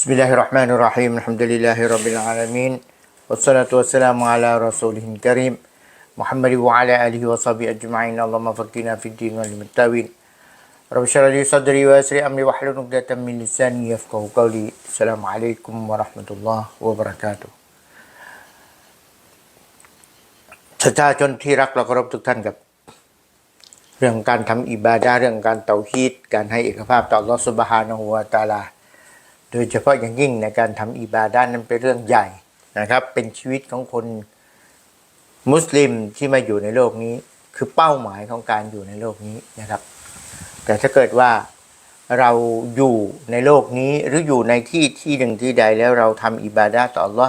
بسم الله الرحمن الرحيم الحمد لله رب العالمين والصلاة والسلام على رسوله الكريم محمد وعلى آله وصحبه أجمعين اللهم فقنا في الدين والمتابين رب شر لي صدري ويسر أمري وحل نقدة من لساني يفقه قولي السلام عليكم ورحمة الله وبركاته تتاجن تيرك لقرب تتنقب เรื่องการทำอิบาดาเรื่องการเตาฮีดการให้เอกภาพต่อ Allah Subhanahu Wa Taala. โดยเฉพาะอย่างยิ่งในการทำอิบาดานั้นเป็นเรื่องใหญ่นะครับ เป็นชีวิตของคนมุสลิมที่มาอยู่ในโลกนี้ คือเป้าหมายของการอยู่ในโลกนี้นะครับ แต่ถ้าเกิดว่าเราอยู่ในโลกนี้หรืออยู่ในที่ที่หนึ่งที่ใดแล้วเราทำอิบาดาต่ออัลลอ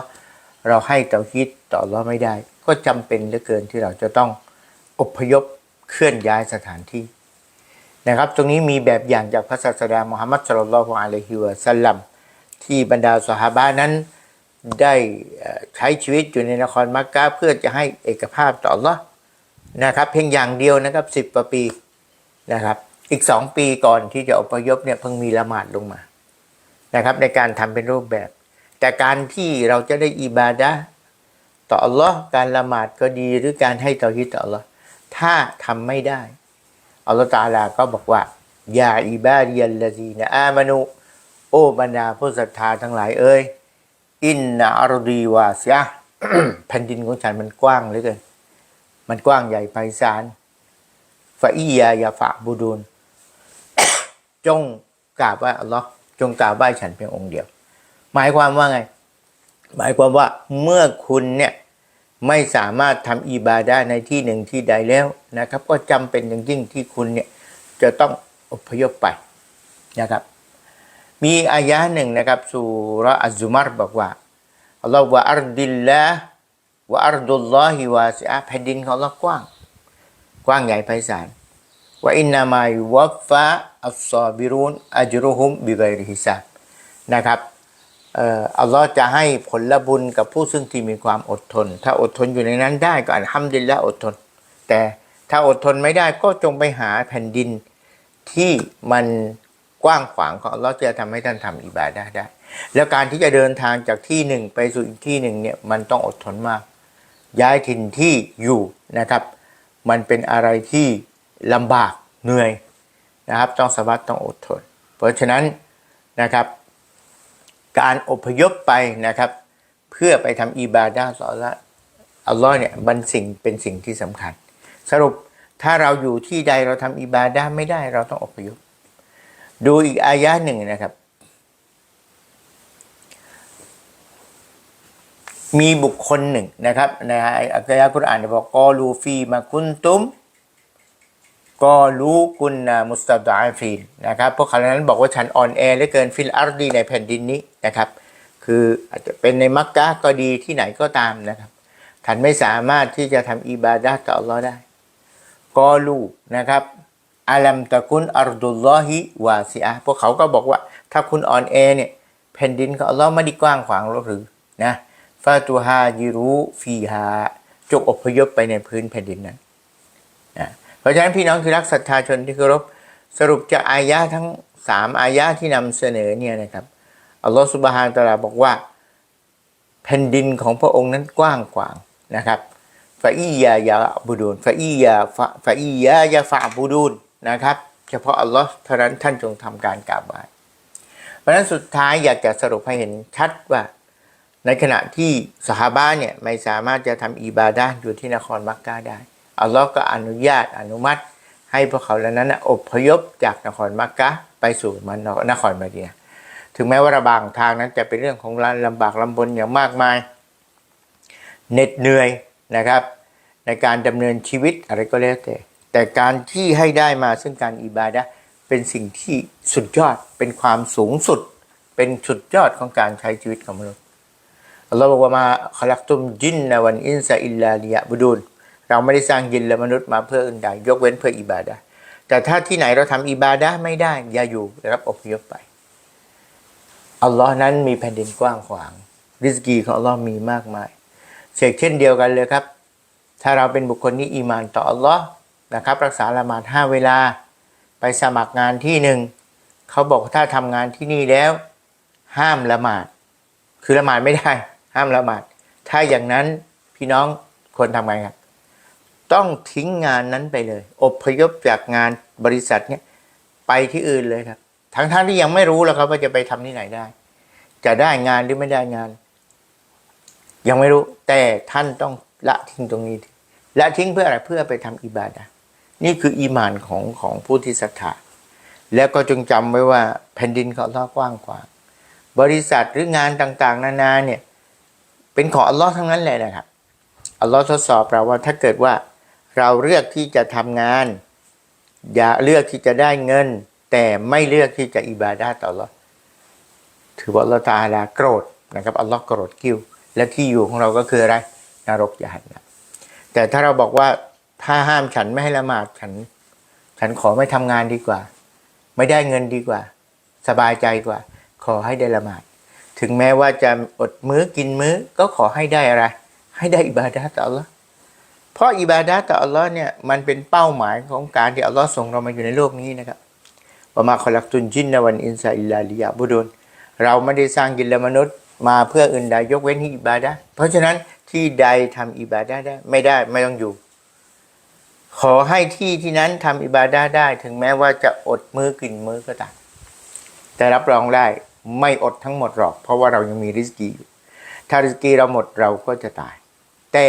เราให้เตาฮีดต่ออัลลอไม่ได้ ก็จำเป็นเหลือเกินที่เราจะต้องอพยพเคลื่อนย้ายสถานที่นะครับ ตรงนี้มีแบบอย่างจากพระศาสดามุฮัมมัดสุลลัลลอฮุอะลัยฮิวะสัลลัม ที่บรรดาสหาบะนั้นได้ใช้ชีวิตอยู่ในนครมักกะเพื่อจะให้เอกภาพต่อลลอนะครับ เพียงอย่างเดียวนะครับสิบกว่าปีนะครับ อีกสองปีก่อนที่จะอพยพเนี่ยเพิ่งมีละหมาดลงมานะครับ ในการทำเป็นรูปแบบ แต่การที่เราจะได้อิบาดะต่ออัลลอฮ์การละหมาดก็ดีหรือการให้เตาฮิดต่ออัลลอฮ์ถ้าทำไม่ได้อัลลอฮฺตาลาก็บอกว่ายาอิบาดียัลลซีนะอามานุ โอ้บรรดาผู้ศรัทธาทั้งหลายเอ้ยอินนาอารดีวาสยะแผ่นดินของฉันมันกว้างเหลือเกินมันกว้างใหญ่ไพศาลฟาอียายาฟะบูดูนจงกราบไหว่าอัลลอฮ์จงกราบไหว้ฉันเพียงองค์เดียว หมายความว่าไง หมายความว่าเมื่อคุณเนี่ยไม่สามารถทำอิบาดาในที่หนึ่งที่ใดแล้วนะครับ ก็จำเป็นอย่างยิ่งที่คุณเนี่ยจะต้องอพยพไปนะครับ มีอายะหนึ่งนะครับสุราอัซซุมัรบอกว่าอัลลอฮฺวะอัรดิลละวะอัรดุลลอฮิวาสิอะห์แผ่นดินของอัลลอฮ์กว้าง กว้างใหญ่ไพศาลว่าอินนามายวัฟฟะอัลซอบิรุนอัจรุฮุมบิไกริฮิซาบนะครับอัลลอฮ์จะให้ผลบุญกับผู้ซึ่งที่มีความอดทน ถ้าอดทนอยู่ในนั้นได้ก็อัลฮัมดุลิลละอดทน แต่ถ้าอดทนไม่ได้ก็จงไปหาแผ่นดินที่มัน กว้างขวางของอัลลอฮ์จะทำให้ท่านทำอิบาดะได้ แล้วการที่จะเดินทางจากที่หนึ่งไปสู่อีกที่หนึ่งเนี่ยมันต้องอดทนมาก ย้ายถิ่นที่อยู่นะครับ มันเป็นอะไรที่ลำบากเหนื่อยนะครับ ต้องสบัดต้องอดทน เพราะฉะนั้นนะครับ การอพยพไปนะครับ เพื่อไปทำอิบาดาห์ต่อลลอฮ์อัลลอฮ์เนี่ยมันสิ่งเป็นสิ่งที่สำคัญ สรุปถ้าเราอยู่ที่ใดเราทำอิบาดาไม่ได้เราต้องอพยพ ดูอีกอายะหนึ่งนะครับ มีบุคคลหนึ่งนะครับในอัลยะกุรอานบอกกอลูฟีมาคุนตุมก็รู้กุนนามุสตาดาฟีนนะครับพวกเขาเหล่านั้นบอกว่าฉันอ่อนแอเหลือเกินฟิลอาร์ดีในแผ่นดินนี้นะครับ คืออาจจะเป็นในมักกะก็ดีที่ไหนก็ตามนะครับฉันไม่สามารถที่จะทำอิบาดะห์ต่ออัลลอฮ์ได้ก็รู้นะครับ อาลัมตะกุนอัรดุลลอฮิวาซิอะพวกเขาก็บอกว่า ถ้าคุณอ่อนแอเนี่ยแผ่นดินของอัลลอฮ์ไม่ได้กว้างขวางหรือนะฟาตูฮายิรูฟีฮาจงอพยพไปในพื้นแผ่นดินนั้นนะเพราะฉะนั้นพี่น้องที่รักศรัทธาชนที่เคารพสรุปจากอายะทั้งสามอายะที่นำเสนอเนี่ยนะครับอัลลอฮฺสุบฮานตะลาบอกว่า แผ่นดินของพระองค์นั้นกว้างขวางนะครับฟาอียายาบูดูนฟาอียาฟาฟาอียายาฟาบูดูน นะครับ เฉพาะอัลลอฮ์เท่านั้นท่านจงทำการกราบไหว้เพราะฉะนั้นสุดท้ายอยากจะสรุปให้เห็นชัดว่า ในขณะที่สหาบะเนี่ยไม่สามารถจะทำอิบาดะอยู่ที่นครมักกะได้อัลลอฮ์ก็อนุญาตอนุมัติ ให้พวกเขาเหล่านั้นนะอพยพจากนครมักกะไปสู่มันนครมาเดียถึงแม้ว่าระบางทางนั้นจะเป็นเรื่องของลำบากลำบนอย่างมากมายเหน็ดเหนื่อยนะครับ ในการดำเนินชีวิตอะไรก็แล้วแต่ แต่การที่ให้ได้มาซึ่งการอิบาดะเป็นสิ่งที่สุดยอดเป็นความสูงสุด เป็นสุดยอดของการใช้ชีวิตของมนุษย์อัลลอฮ์บอกว่ามาขลักตุมจินนวันอินซาอิลลาลิยะบุดูนเราไม่ได้สร้างยินและมนุษย์มาเพื่ออื่นใดยกเว้นเพื่ออิบาดะแต่ถ้าที่ไหนเราทำอิบาดะไม่ได้ อย่าอยู่รับอพยพไปอัลลอฮ์นั้นมีแผ่นดินกว้างขวาง ริสกีของอัลลอฮ์มีมากมายเช่นเช่นเดียวกันเลยครับ ถ้าเราเป็นบุคคลที่อีมานต่ออัลลอฮ์ นะครับรักษาละหมาดห้าเวลา ไปสมัครงานที่หนึ่งเขาบอกถ้าทำงานที่นี่แล้ว ห้ามละหมาด คือละหมาดไม่ได้ ห้ามละหมาด ถ้าอย่างนั้นพี่น้องควรทำไงครับต้องทิ้งงานนั้นไปเลย อบพยพจากงานบริษัทเนี้ยไปที่อื่นเลยครับทั้งๆทที่ยังไม่รู้แล้วครับว่าจะไปทำที่ไหนได้ จะได้งานหรือไม่ได้งาน ยังไม่รู้แต่ท่านต้องละทิ้งตรงนี้ละทิ้งเพื่ออะไรเพื่อไปทำอิบาดะห นี่คืออีมานของของผู้ที่ศรัทธาแล้วก็จงจำไว้ว่าแผ่นดินของอัลลอฮ์กว้างขวางบริษัทหรืองานต่างๆ นานาเนี่ยเป็นของอัลลอฮ์ทั้งนั้นแหละนะครับอัลลอฮ์ทดสอบเราว่าถ้าเกิดว่าเราเลือกที่จะทำงาน อย่าเลือกที่จะได้เงิน แต่ไม่เลือกที่จะอิบาดะห์ต่ออัลลอฮ์ถือว่าอัลลอฮ์ตาอาลาโกรธนะครับอัลลอฮ์โกรธกิ้ว และที่อยู่ของเราก็คืออะไรนรกยานนะแต่ถ้าเราบอกว่า ถ้าห้ามฉันไม่ให้ละหมาดฉัน ฉันขอไม่ทำงานดีกว่า ไม่ได้เงินดีกว่า สบายใจกว่า ขอให้ได้ละหมาด ถึงแม้ว่าจะอดมื้อกินมื้อก็ขอให้ได้อะไร ให้ได้อิบาดะห์ต่ออัลลอฮ์เพราะอิบาดะห์ต่ออัลลอฮ์เนี่ยมันเป็นเป้าหมายของการที่อัลลอฮ์ส่งเรามาอยู่ในโลกนี้นะครับว่ามาคอลักตุนจินนวันอินซาอิลลาลิยาบุดุนเราไม่ได้สร้างกินและมนุษย์มาเพื่ออื่นใดยกเว้นที่อิบาดะเพราะฉะนั้นที่ใดทำอิบาดะได้ไม่ได้ไม่ต้องอยู่ ขอให้ที่ที่นั้นทำอิบาดะห์ได้ ถึงแม้ว่าจะอดมื้อกินมื้อก็ตามแต่รับรองได้ไม่อดทั้งหมดหรอก เพราะว่าเรายังมีริสกีอยู่ ถ้าริสกีเราหมดเราก็จะตาย แต่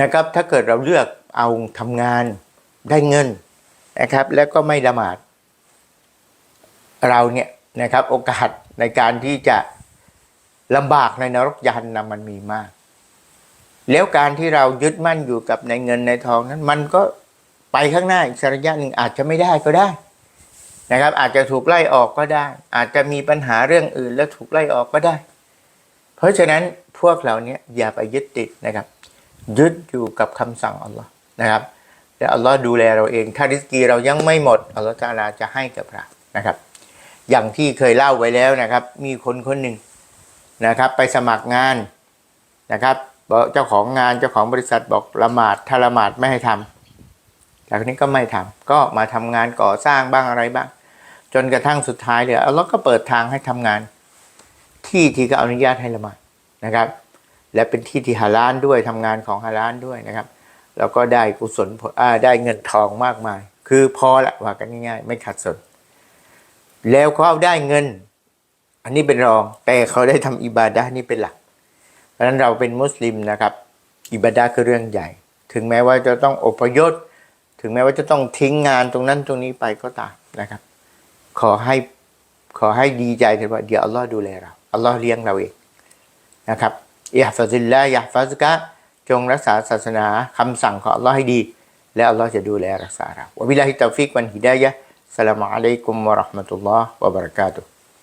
นะครับถ้าเกิดเราเลือกเอาทำงานได้เงินนะครับ แล้วก็ไม่ละหมาด เราเนี่ยนะครับโอกาสในการที่จะลำบากในนรกยันนะมันมีมาก แล้วการที่เรายึดมั่นอยู่กับในเงินในทองนั้น มันก็ไปข้างหน้าอีกสักระยะหนึ่งอาจจะไม่ได้ก็ได้นะครับ อาจจะถูกไล่ออกก็ได้ อาจจะมีปัญหาเรื่องอื่นแล้วถูกไล่ออกก็ได้ เพราะฉะนั้นพวกเราเนี้ยอย่าไปยึดติดนะครับ ยึดอยู่กับคำสั่งอัลลอฮ์นะครับและอัลลอฮ์ดูแลเราเอง ถ้าริสกีเรายังไม่หมดอัลลอฮ์ตะอาลาจะให้กับเรานะครับ อย่างที่เคยเล่าไว้แล้วนะครับ มีคนคนหนึ่งนะครับ ไปสมัครงานนะครับ เจ้าของงานเจ้าของบริษัทบอกละหมาดถ้าละหมาดไม่ให้ทำจากนี้ก็ไม่ทำก็มาทำงานก่อสร้างบ้างอะไรบ้าง จนกระทั่งสุดท้ายเลยอัลลอก็เปิดทางให้ทำงาน ที่ที่ก็อนุญาตให้ละหมาดนะครับ และเป็นที่ที่ฮาลาลด้วยทำงานของฮาลาลด้วยนะครับแล้วก็ได้กุศลผลได้เงินทองมากมาย คือพอละว่ากันง่ายๆ ไม่ขัดสน แล้วเขาได้เงิน อันนี้เป็นรอง แต่เขาได้ทำอิบาดะนี่เป็นหลัก เพราะฉะนั้นเราเป็นมุสลิมนะครับ อิบาดะห์คือเรื่องใหญ่ ถึงแม้ว่าจะต้องอพยพถึงแม้ว่าจะต้องทิ้งงานตรงนั้นตรงนี้ไปก็ตามนะครับ ขอให้ขอให้ดีใจเถอะว่าเดี๋ยวอัลลอฮ์ดูแลเราอัลลอฮ์เลี้ยงเราเองนะครับอิฮฟาซิลลาอิฮฟาซกะจงรักษาศาสนาคำสั่งของอัลลอฮ์ให้ดี และอัลลอฮ์จะดูแลรักษาเราวะบิลลาฮิตตอฟิกวันฮิดายะสลามอะลัยกุมวะราะห์มะตุลลอฮ์วะบะเราะกาตุฮ์